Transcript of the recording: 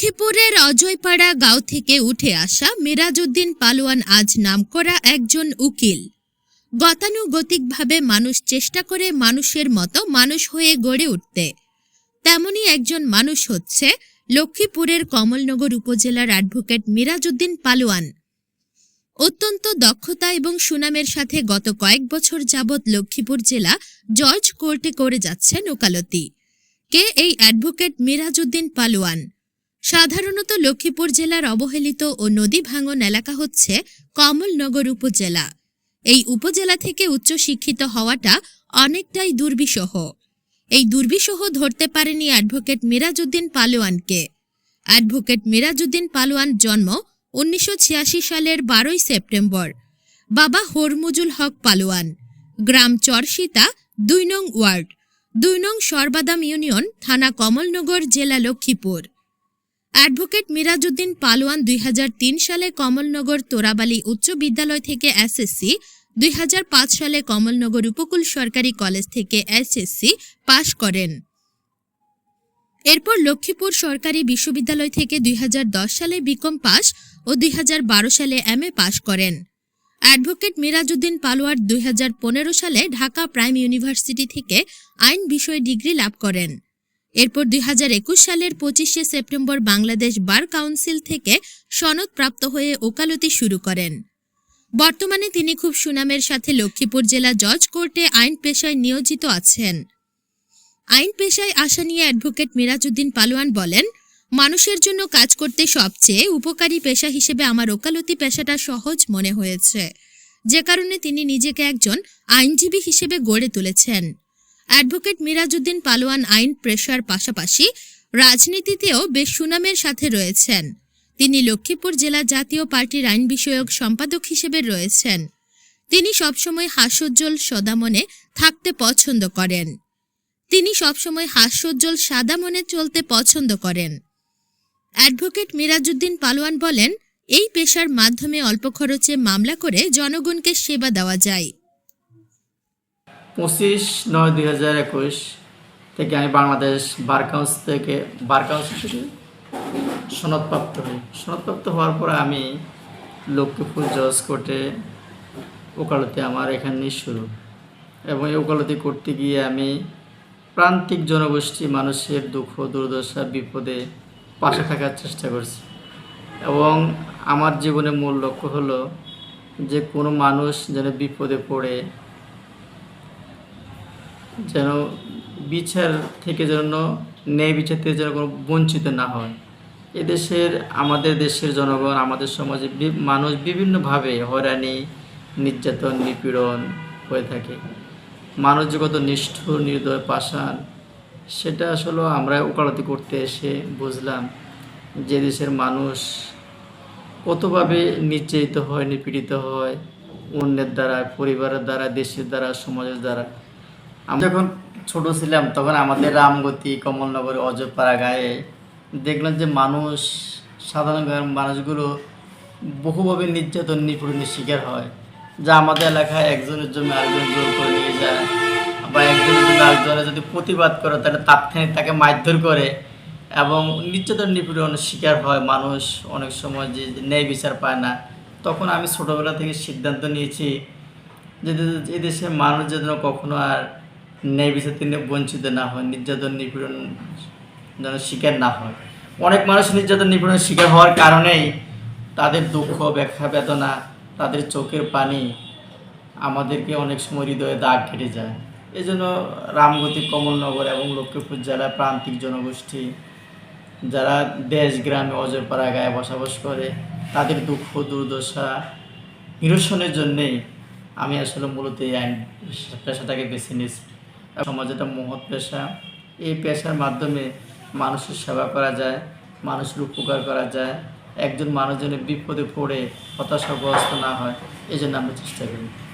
লক্ষ্মীপুরের অজয়পাড়া গাঁও থেকে উঠে আসা মিরাজউদ্দিন পালোয়ান আজ নামকরা একজন উকিল। গতানুগতিকভাবে মানুষ চেষ্টা করে মানুষের মতো মানুষ হয়ে গড়ে উঠতে। তেমনি একজন মানুষ হচ্ছে লক্ষ্মীপুরের কমলনগর উপজেলার অ্যাডভোকেট মিরাজউদ্দিন পালোয়ান। অত্যন্ত দক্ষতা এবং সুনামের সাথে গত কয়েক বছর যাবৎ লক্ষ্মীপুর জেলা জর্জ কোর্টে করে যাচ্ছেন ওকালতি। কে এই অ্যাডভোকেট মিরাজউদ্দিন পালোয়ান? সাধারণত লক্ষ্মীপুর জেলার অবহেলিত ও নদী ভাঙন এলাকা হচ্ছে কমলনগর উপজেলা। এই উপজেলা থেকে উচ্চশিক্ষিত হওয়াটা অনেকটাই দুর্বিষহ। এই দুর্বিষহ ধরতে পারেনি অ্যাডভোকেট মিরাজউদ্দিন পালোয়ানকে। অ্যাডভোকেট মিরাজউদ্দিন পালোয়ান জন্ম উনিশশো ছিয়াশি সালের বারোই সেপ্টেম্বর। বাবা হরমুজুল হক পালোয়ান। গ্রাম চরসিতা, দুই নং ওয়ার্ড। দুই নং সরবাদাম ইউনিয়ন, থানা কমলনগর, জেলা লক্ষ্মীপুর। অ্যাডভোকেট মিরাজউদ্দিন পালোয়ান দুই হাজার তিন সালে কমলনগর তোরাবালি উচ্চ বিদ্যালয় থেকে এসএসসি, দুই হাজার পাঁচ সালে কমলনগর উপকূল সরকারি কলেজ থেকে এসএসসি পাশ করেন। এরপর লক্ষ্মীপুর সরকারি বিশ্ববিদ্যালয় থেকে দুই হাজার দশ সালে বিকম পাস ও দুই হাজার বারো সালে এম এ পাশ করেন। অ্যাডভোকেট মিরাজউদ্দিন পালোয়ার দুই সালে ঢাকা প্রাইম ইউনিভার্সিটি থেকে আইন বিষয়ে ডিগ্রি লাভ করেন। এরপর দুই হাজার একুশ সালের পঁচিশে সেপ্টেম্বর বাংলাদেশ বার কাউন্সিল থেকে সনদ প্রাপ্ত হয়ে ওকালতি শুরু করেন। বর্তমানে তিনি খুব সুনামের সাথে লক্ষ্মীপুর জেলা জজ কোর্টে আইন পেশায় নিয়োজিত আছেন। আইন পেশায় আসা নিয়ে অ্যাডভোকেট মিরাজউদ্দিন পালোয়ান বলেন, মানুষের জন্য কাজ করতে সবচেয়ে উপকারী পেশা হিসেবে আমার ওকালতি পেশাটা সহজ মনে হয়েছে। যে কারণে তিনি নিজেকে একজন আইনজীবী হিসেবে গড়ে তুলেছেন। অ্যাডভোকেট মিরাজউদ্দিন পালোয়ান আইন পেশার পাশাপাশি রাজনীতিতেও বেশ সুনামের সাথে রয়েছেন। তিনি লক্ষ্মীপুর জেলা জাতীয় পার্টির আইন বিষয়ক সম্পাদক হিসেবে রয়েছেন। তিনি সবসময় হাস্যোজ্জ্বল, সদামনে থাকতে পছন্দ করেন। তিনি সবসময় হাস্যোজ্জ্বল সাদা মনে চলতে পছন্দ করেন। অ্যাডভোকেট মিরাজউদ্দিন পালোয়ান বলেন, এই পেশার মাধ্যমে অল্প খরচে মামলা করে জনগণকে সেবা দেওয়া যায়। পঁচিশ নয় দুই হাজার একুশ থেকে আমি বাংলাদেশ বার কাউন্সিল থেকে বার কাউন্সিল থেকে সনদপ্রাপ্ত হই। সনদপ্রাপ্ত হওয়ার পরে আমি লক্ষ্মীপুর জজ কোর্টে ওকালতি আমার এখানে শুরু। এবং এই ওকালতি করতে গিয়ে আমি প্রান্তিক জনগোষ্ঠী মানুষের দুঃখ, দুর্দশা, বিপদে পাশে থাকার চেষ্টা করছি। এবং আমার জীবনের মূল লক্ষ্য হলো যে কোনো মানুষ যেন বিপদে পড়ে যেন বিচার থেকে যেন ন্যায় বিচার থেকে যেন কোনো বঞ্চিত না হয়। এদেশের, আমাদের দেশের জনগণ, আমাদের সমাজে মানুষ বিভিন্নভাবে হয়রানি, নির্যাতন, নিপীড়ন হয়ে থাকে। মানুষ কত নিষ্ঠুর, নির্দয়, পাষাণ, সেটা আসলে আমরা ওকালতি করতে এসে বুঝলাম যে দেশের মানুষ কতভাবে নির্যাতিত হয়, নিপীড়িত হয়, অন্যের দ্বারা, পরিবারের দ্বারা, দেশের দ্বারা, সমাজের দ্বারা। আমি যখন ছোট ছিলাম, তখন আমাদের রামগতি, কমলনগর অজপাড়া গায়ে দেখলাম যে মানুষ, সাধারণ মানুষগুলো বহুভাবে নির্যাতন, নিপীড়নের শিকার হয়। যা আমাদের এলাকায় একজনের জন্য আরেকজন জোর করে নিয়ে যায় বা একজনের জন্য আরেকজনের যদি প্রতিবাদ করে, তাহলে তাৎক্ষণিক তাকে মারধর করে এবং নির্যাতন, নিপীড়নের শিকার হয় মানুষ। অনেক সময় যে ন্যায় বিচার পায় না। তখন আমি ছোটোবেলা থেকে সিদ্ধান্ত নিয়েছি যে দে- এই দেশের মানুষ যেন কখনো আর ন্যায় বিচার থেকে বঞ্চিত না হয়, নির্যাতন নিপীড়ন যেন শিকার না হয়। অনেক মানুষ নির্যাতন নিপীড়নের শিকার হওয়ার কারণেই তাদের দুঃখ ব্যাখ্যা বেদনা, তাদের চোখের পানি আমাদেরকে অনেক সময় হৃদয়ে দাগ কেটে যায়। এই জন্য রামগতি, কমলনগর এবং লক্ষ্মীপুর জেলার প্রান্তিক জনগোষ্ঠী যারা দেশ, গ্রামে অজয়পাড়া গায়ে বসবাস করে, তাদের দুঃখ, দুর্দশা নিরসনের জন্যেই আমি আসলে মূলত এই আইন পেশাটাকে বেছে নিয়েছি। সমাজ একটা মহৎ পেশা। এই পেশার মাধ্যমে মানুষের সেবা করা যায়, মানুষের উপকার করা যায়। একজন মানুষ যেন বিপদে পড়ে, হতাশাগ্রস্ত না হয়, এই জন্য আমরা চেষ্টা করি।